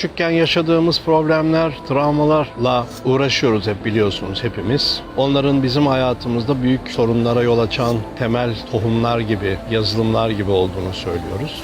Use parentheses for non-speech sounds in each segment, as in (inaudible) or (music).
Küçükken yaşadığımız problemler, travmalarla uğraşıyoruz hep biliyorsunuz hepimiz. Onların bizim hayatımızda büyük sorunlara yol açan temel tohumlar gibi, yazılımlar gibi olduğunu söylüyoruz.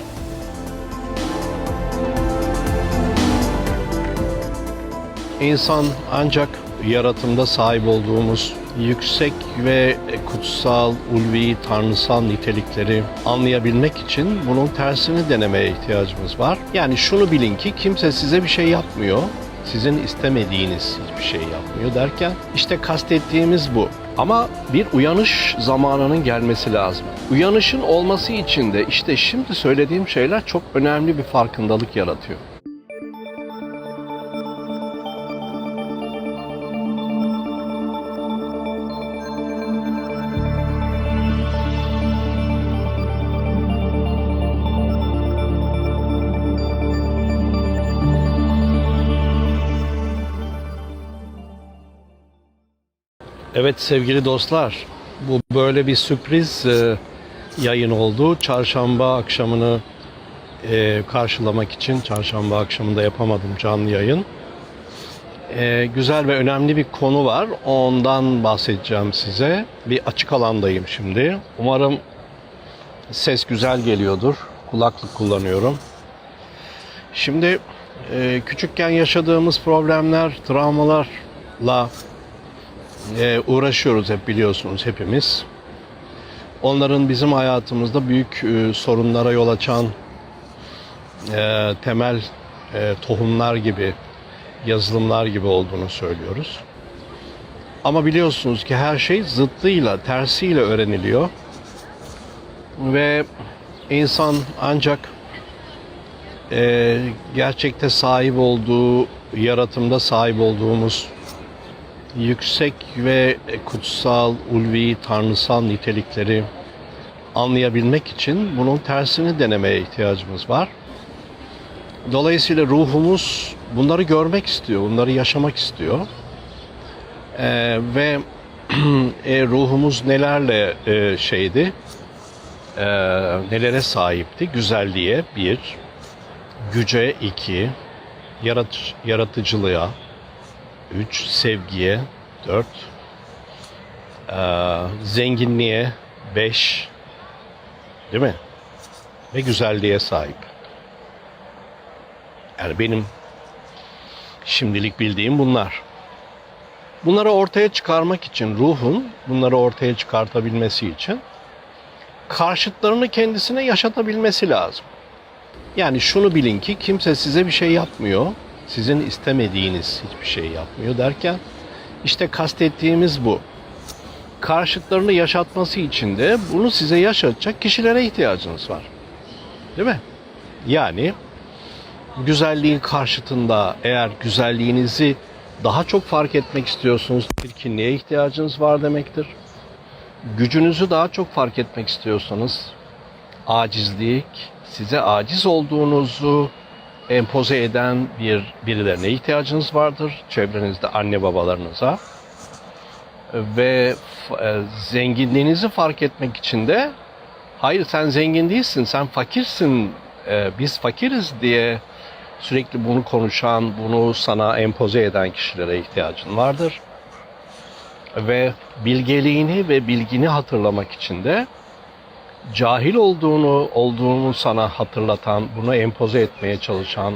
İnsan ancak yaratımda sahip olduğumuz yüksek ve kutsal, ulvi, tanrısal nitelikleri anlayabilmek için bunun tersini denemeye ihtiyacımız var. Yani şunu bilin ki kimse size bir şey yapmıyor. Sizin istemediğiniz hiçbir şey yapmıyor derken işte kastettiğimiz bu. Ama bir uyanış zamanının gelmesi lazım. Uyanışın olması için de işte şimdi söylediğim şeyler çok önemli bir farkındalık yaratıyor. Evet sevgili dostlar, bu böyle bir sürpriz e, yayın oldu. Çarşamba akşamını e, karşılamak için çarşamba akşamında yapamadım canlı yayın. E, güzel ve önemli bir konu var. Ondan bahsedeceğim size. Bir açık alandayım şimdi. Umarım ses güzel geliyordur. Kulaklık kullanıyorum. Şimdi e, küçükken yaşadığımız problemler, travmalarla e, uğraşıyoruz hep biliyorsunuz hepimiz. Onların bizim hayatımızda büyük e, sorunlara yol açan e, temel e, tohumlar gibi, yazılımlar gibi olduğunu söylüyoruz. Ama biliyorsunuz ki her şey zıttıyla, tersiyle öğreniliyor. Ve insan ancak e, gerçekte sahip olduğu, yaratımda sahip olduğumuz yüksek ve kutsal, ulvi, tanrısal nitelikleri anlayabilmek için bunun tersini denemeye ihtiyacımız var. Dolayısıyla ruhumuz bunları görmek istiyor, bunları yaşamak istiyor. Ee, ve (clears throat) e, ruhumuz nelerle e, şeydi, e, nelere sahipti? Güzelliğe bir, güce iki, yarat, yaratıcılığa, 3 sevgiye 4 zenginliğe 5 değil mi? Ve güzelliğe sahip. Yani benim şimdilik bildiğim bunlar. Bunları ortaya çıkarmak için ruhun bunları ortaya çıkartabilmesi için karşıtlarını kendisine yaşatabilmesi lazım. Yani şunu bilin ki kimse size bir şey yapmıyor. Sizin istemediğiniz hiçbir şey yapmıyor derken işte kastettiğimiz bu. Karşıtlarını yaşatması için de bunu size yaşatacak kişilere ihtiyacınız var. Değil mi? Yani güzelliğin karşıtında eğer güzelliğinizi daha çok fark etmek istiyorsunuz, çirkinliğe ihtiyacınız var demektir. Gücünüzü daha çok fark etmek istiyorsanız acizlik, size aciz olduğunuzu empoze eden bir birilerine ihtiyacınız vardır. Çevrenizde anne babalarınıza. Ve e, zenginliğinizi fark etmek için de hayır sen zengin değilsin, sen fakirsin, e, biz fakiriz diye sürekli bunu konuşan, bunu sana empoze eden kişilere ihtiyacın vardır. Ve bilgeliğini ve bilgini hatırlamak için de cahil olduğunu olduğunu sana hatırlatan, bunu empoze etmeye çalışan,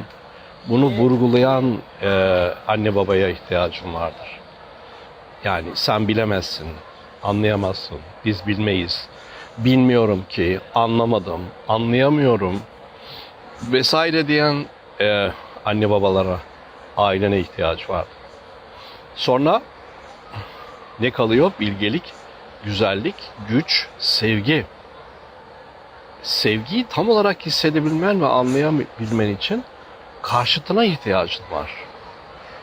bunu vurgulayan e, anne babaya ihtiyacım vardır. Yani sen bilemezsin, anlayamazsın, biz bilmeyiz. Bilmiyorum ki, anlamadım, anlayamıyorum vesaire diyen e, anne babalara, ailene ihtiyaç vardır. Sonra ne kalıyor? Bilgelik, güzellik, güç, sevgi sevgiyi tam olarak hissedebilmen ve anlayabilmen için karşıtına ihtiyacın var.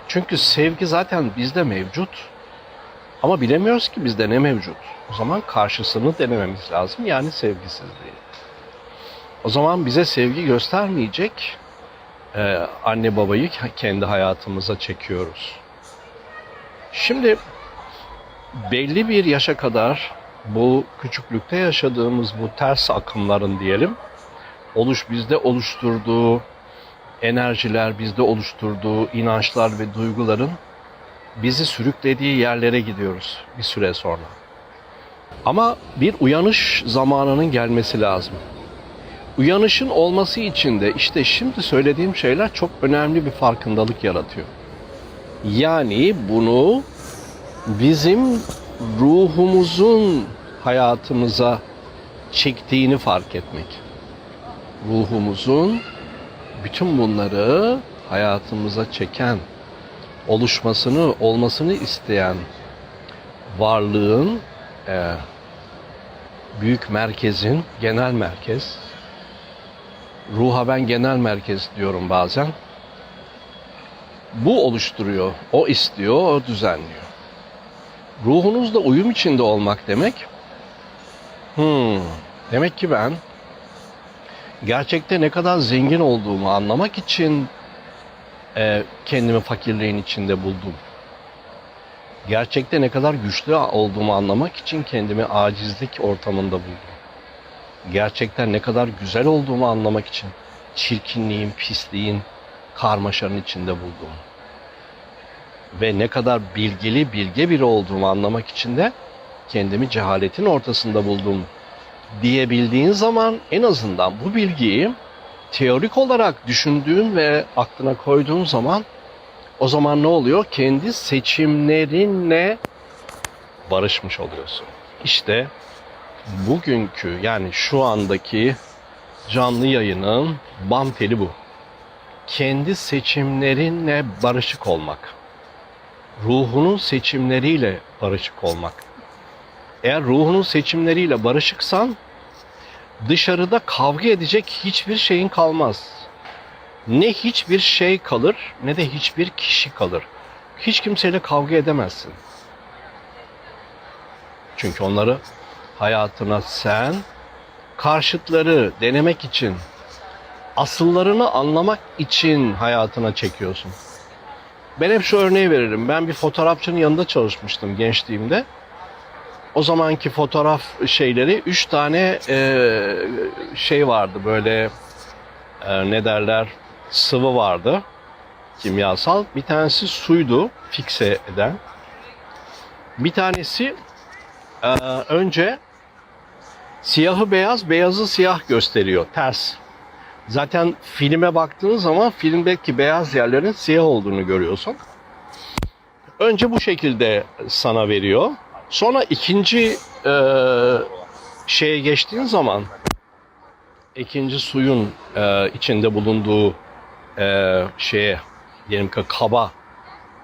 Çünkü sevgi zaten bizde mevcut. Ama bilemiyoruz ki bizde ne mevcut. O zaman karşısını denememiz lazım yani sevgisizliği. O zaman bize sevgi göstermeyecek e, anne babayı kendi hayatımıza çekiyoruz. Şimdi belli bir yaşa kadar bu küçüklükte yaşadığımız bu ters akımların diyelim oluş bizde oluşturduğu enerjiler, bizde oluşturduğu inançlar ve duyguların bizi sürüklediği yerlere gidiyoruz bir süre sonra. Ama bir uyanış zamanının gelmesi lazım. Uyanışın olması için de işte şimdi söylediğim şeyler çok önemli bir farkındalık yaratıyor. Yani bunu bizim ruhumuzun hayatımıza çektiğini fark etmek. Ruhumuzun bütün bunları hayatımıza çeken, oluşmasını, olmasını isteyen varlığın e, büyük merkezin, genel merkez, ruha ben genel merkez diyorum bazen, bu oluşturuyor, o istiyor, o düzenliyor. Ruhunuzla uyum içinde olmak demek, hmm, demek ki ben gerçekte ne kadar zengin olduğumu anlamak için e, kendimi fakirliğin içinde buldum. Gerçekte ne kadar güçlü olduğumu anlamak için kendimi acizlik ortamında buldum. Gerçekten ne kadar güzel olduğumu anlamak için çirkinliğin, pisliğin, karmaşanın içinde buldum. Ve ne kadar bilgili, bilge biri olduğumu anlamak için de kendimi cehaletin ortasında buldum diyebildiğin zaman en azından bu bilgiyi teorik olarak düşündüğün ve aklına koyduğun zaman o zaman ne oluyor? Kendi seçimlerinle barışmış oluyorsun. İşte bugünkü yani şu andaki canlı yayının bam teli bu. Kendi seçimlerinle barışık olmak. Ruhunun seçimleriyle barışık olmak. Eğer ruhunun seçimleriyle barışıksan dışarıda kavga edecek hiçbir şeyin kalmaz. Ne hiçbir şey kalır ne de hiçbir kişi kalır. Hiç kimseyle kavga edemezsin. Çünkü onları hayatına sen karşıtları denemek için, asıllarını anlamak için hayatına çekiyorsun. Ben hep şu örneği veririm. Ben bir fotoğrafçının yanında çalışmıştım gençliğimde. O zamanki fotoğraf şeyleri üç tane e, şey vardı böyle e, ne derler sıvı vardı kimyasal. Bir tanesi suydu fikse eden. Bir tanesi e, önce siyahı beyaz, beyazı siyah gösteriyor ters. Zaten filme baktığın zaman filmdeki beyaz yerlerin siyah olduğunu görüyorsun. Önce bu şekilde sana veriyor. Sonra ikinci e, şeye geçtiğin zaman ikinci suyun e, içinde bulunduğu e, şeye diyelim ki kaba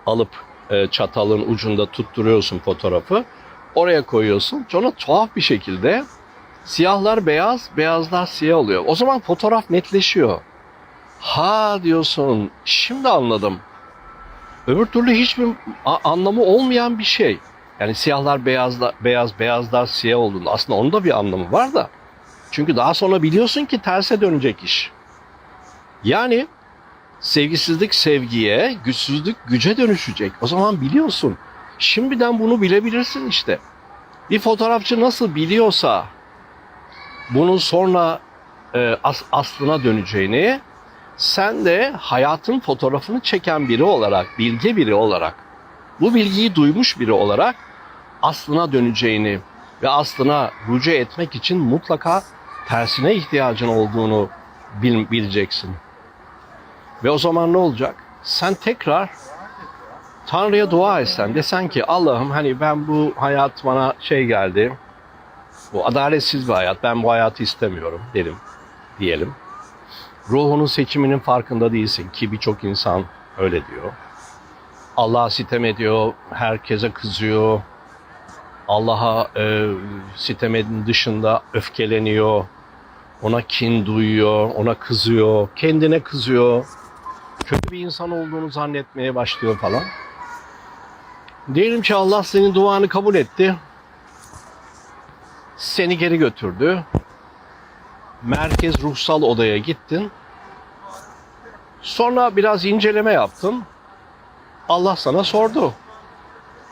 alıp e, çatalın ucunda tutturuyorsun fotoğrafı. Oraya koyuyorsun. Sonra tuhaf bir şekilde siyahlar beyaz, beyazlar siyah oluyor. O zaman fotoğraf netleşiyor. Ha diyorsun. Şimdi anladım. Öbür türlü hiçbir anlamı olmayan bir şey. Yani siyahlar beyazlar, beyaz, beyazlar siyah olduğunda aslında onun da bir anlamı var da. Çünkü daha sonra biliyorsun ki terse dönecek iş. Yani sevgisizlik sevgiye, güçsüzlük güce dönüşecek. O zaman biliyorsun. Şimdiden bunu bilebilirsin işte. Bir fotoğrafçı nasıl biliyorsa bunun sonra e, as- aslına döneceğini sen de hayatın fotoğrafını çeken biri olarak, bilge biri olarak, bu bilgiyi duymuş biri olarak aslına döneceğini ve aslına rücu etmek için mutlaka tersine ihtiyacın olduğunu bil- bileceksin. Ve o zaman ne olacak? Sen tekrar Tanrı'ya dua etsen, desen ki Allah'ım hani ben bu hayat bana şey geldi, bu adaletsiz bir hayat, ben bu hayatı istemiyorum derim, diyelim. Ruhunun seçiminin farkında değilsin ki birçok insan öyle diyor. Allah'a sitem ediyor, herkese kızıyor, Allah'a e, sitem dışında öfkeleniyor, ona kin duyuyor, ona kızıyor, kendine kızıyor, kötü bir insan olduğunu zannetmeye başlıyor falan. Diyelim ki Allah senin duanı kabul etti, seni geri götürdü, merkez ruhsal odaya gittin, sonra biraz inceleme yaptın, Allah sana sordu.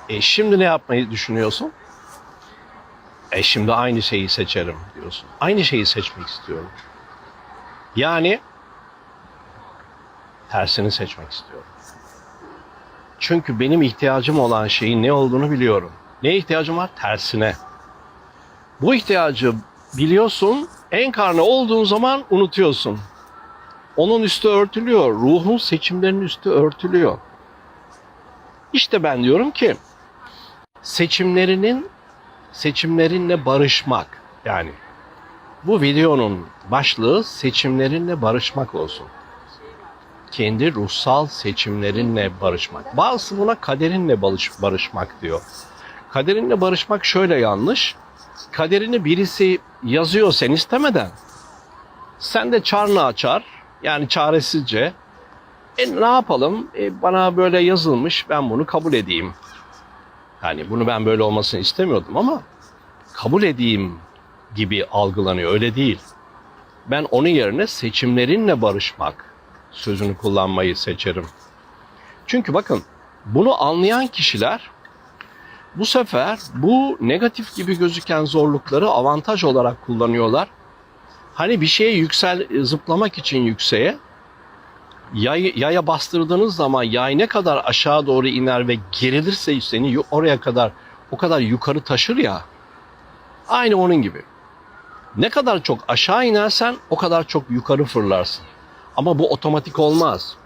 E şimdi ne yapmayı düşünüyorsun? E şimdi aynı şeyi seçerim diyorsun. Aynı şeyi seçmek istiyorum. Yani Tersini seçmek istiyorum. Çünkü benim ihtiyacım olan şeyin ne olduğunu biliyorum. Ne ihtiyacım var? Tersine. Bu ihtiyacı biliyorsun, enkarne olduğun zaman unutuyorsun. Onun üstü örtülüyor. Ruhun seçimlerinin üstü örtülüyor. İşte ben diyorum ki seçimlerinin seçimlerinle barışmak. Yani bu videonun başlığı seçimlerinle barışmak olsun. Kendi ruhsal seçimlerinle barışmak. Bazısı buna kaderinle barış, barışmak diyor. Kaderinle barışmak şöyle yanlış. Kaderini birisi yazıyor sen istemeden. Sen de çarnı açar. Yani çaresizce. E ne yapalım? E, bana böyle yazılmış ben bunu kabul edeyim. Yani bunu ben böyle olmasını istemiyordum ama kabul edeyim gibi algılanıyor. Öyle değil. Ben onun yerine seçimlerinle barışmak sözünü kullanmayı seçerim. Çünkü bakın bunu anlayan kişiler bu sefer bu negatif gibi gözüken zorlukları avantaj olarak kullanıyorlar. Hani bir şeye yüksel zıplamak için yükseğe yay, yaya bastırdığınız zaman yay ne kadar aşağı doğru iner ve gerilirse seni oraya kadar o kadar yukarı taşır ya. Aynı onun gibi. Ne kadar çok aşağı inersen o kadar çok yukarı fırlarsın. Ama bu otomatik olmaz.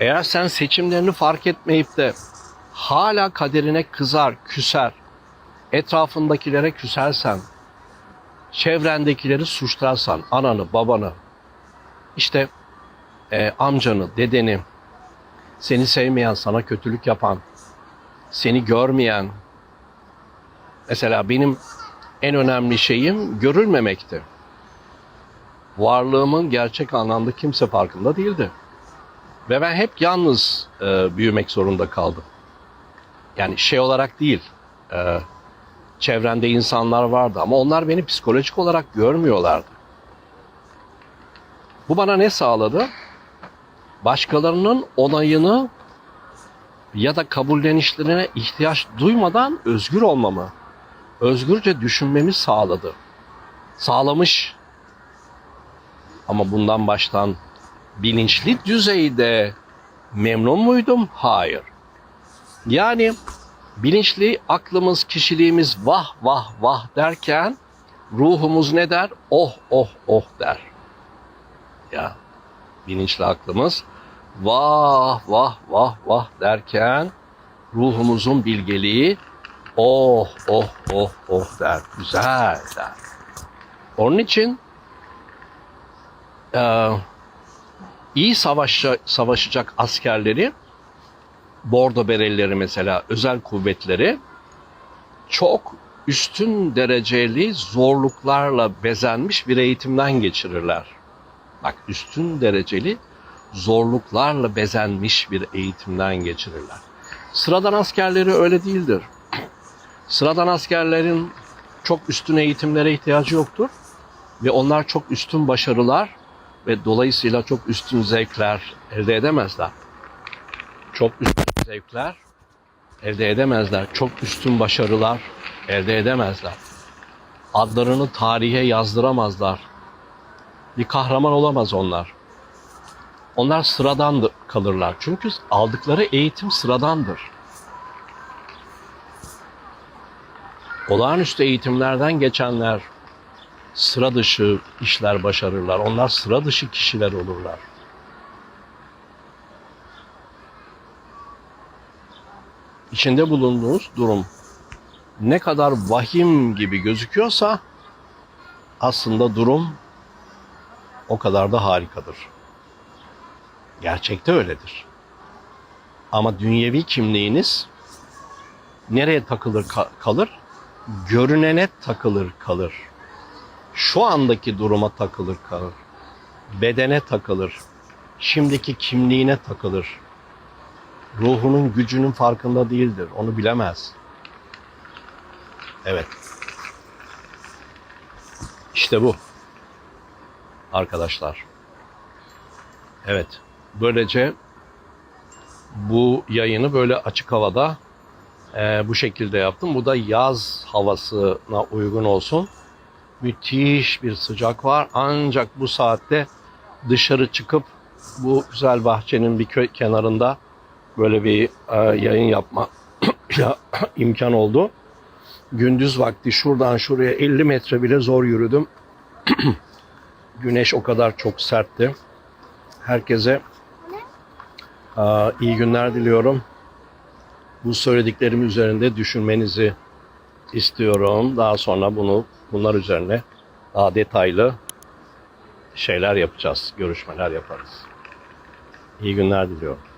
Eğer sen seçimlerini fark etmeyip de hala kaderine kızar, küser, etrafındakilere küsersen, çevrendekileri suçlarsan, ananı, babanı, işte e, amcanı, dedeni, seni sevmeyen, sana kötülük yapan, seni görmeyen, mesela benim en önemli şeyim görülmemekti. Varlığımın gerçek anlamda kimse farkında değildi. Ve ben hep yalnız e, büyümek zorunda kaldım. Yani şey olarak değil, e, çevremde insanlar vardı ama onlar beni psikolojik olarak görmüyorlardı. Bu bana ne sağladı? Başkalarının onayını ya da kabullenişlerine ihtiyaç duymadan özgür olmamı, özgürce düşünmemi sağladı. Sağlamış. Ama bundan baştan bilinçli düzeyde memnun muydum? Hayır. Yani bilinçli aklımız, kişiliğimiz vah vah vah derken ruhumuz ne der? Oh oh oh der. Ya bilinçli aklımız vah vah vah vah derken ruhumuzun bilgeliği oh oh oh oh der. Güzel der. Onun için e, iyi savaşa, savaşacak askerleri bordo berelileri mesela özel kuvvetleri çok üstün dereceli zorluklarla bezenmiş bir eğitimden geçirirler. Bak üstün dereceli zorluklarla bezenmiş bir eğitimden geçirirler. Sıradan askerleri öyle değildir. Sıradan askerlerin çok üstün eğitimlere ihtiyacı yoktur ve onlar çok üstün başarılar ve dolayısıyla çok üstün zevkler elde edemezler. Çok üstün zevkler elde edemezler. Çok üstün başarılar elde edemezler. Adlarını tarihe yazdıramazlar. Bir kahraman olamaz onlar. Onlar sıradan kalırlar. Çünkü aldıkları eğitim sıradandır. Olağanüstü eğitimlerden geçenler sıra dışı işler başarırlar. Onlar sıra dışı kişiler olurlar. İçinde bulunduğunuz durum ne kadar vahim gibi gözüküyorsa aslında durum o kadar da harikadır. Gerçekte öyledir. Ama dünyevi kimliğiniz nereye takılır kalır? Görünene takılır kalır. Şu andaki duruma takılır kalır. Bedene takılır. Şimdiki kimliğine takılır. Ruhunun gücünün farkında değildir. Onu bilemez. Evet. İşte bu. Arkadaşlar. Evet. Böylece bu yayını böyle açık havada e, bu şekilde yaptım. Bu da yaz havasına uygun olsun. Müthiş bir sıcak var. Ancak bu saatte dışarı çıkıp bu güzel bahçenin bir köy kenarında böyle bir e, yayın yapma (coughs) ya, (coughs) imkan oldu. Gündüz vakti şuradan şuraya 50 metre bile zor yürüdüm. (coughs) Güneş o kadar çok sertti. Herkese iyi günler diliyorum. Bu söylediklerim üzerinde düşünmenizi istiyorum. Daha sonra bunu bunlar üzerine daha detaylı şeyler yapacağız, görüşmeler yaparız. İyi günler diliyorum.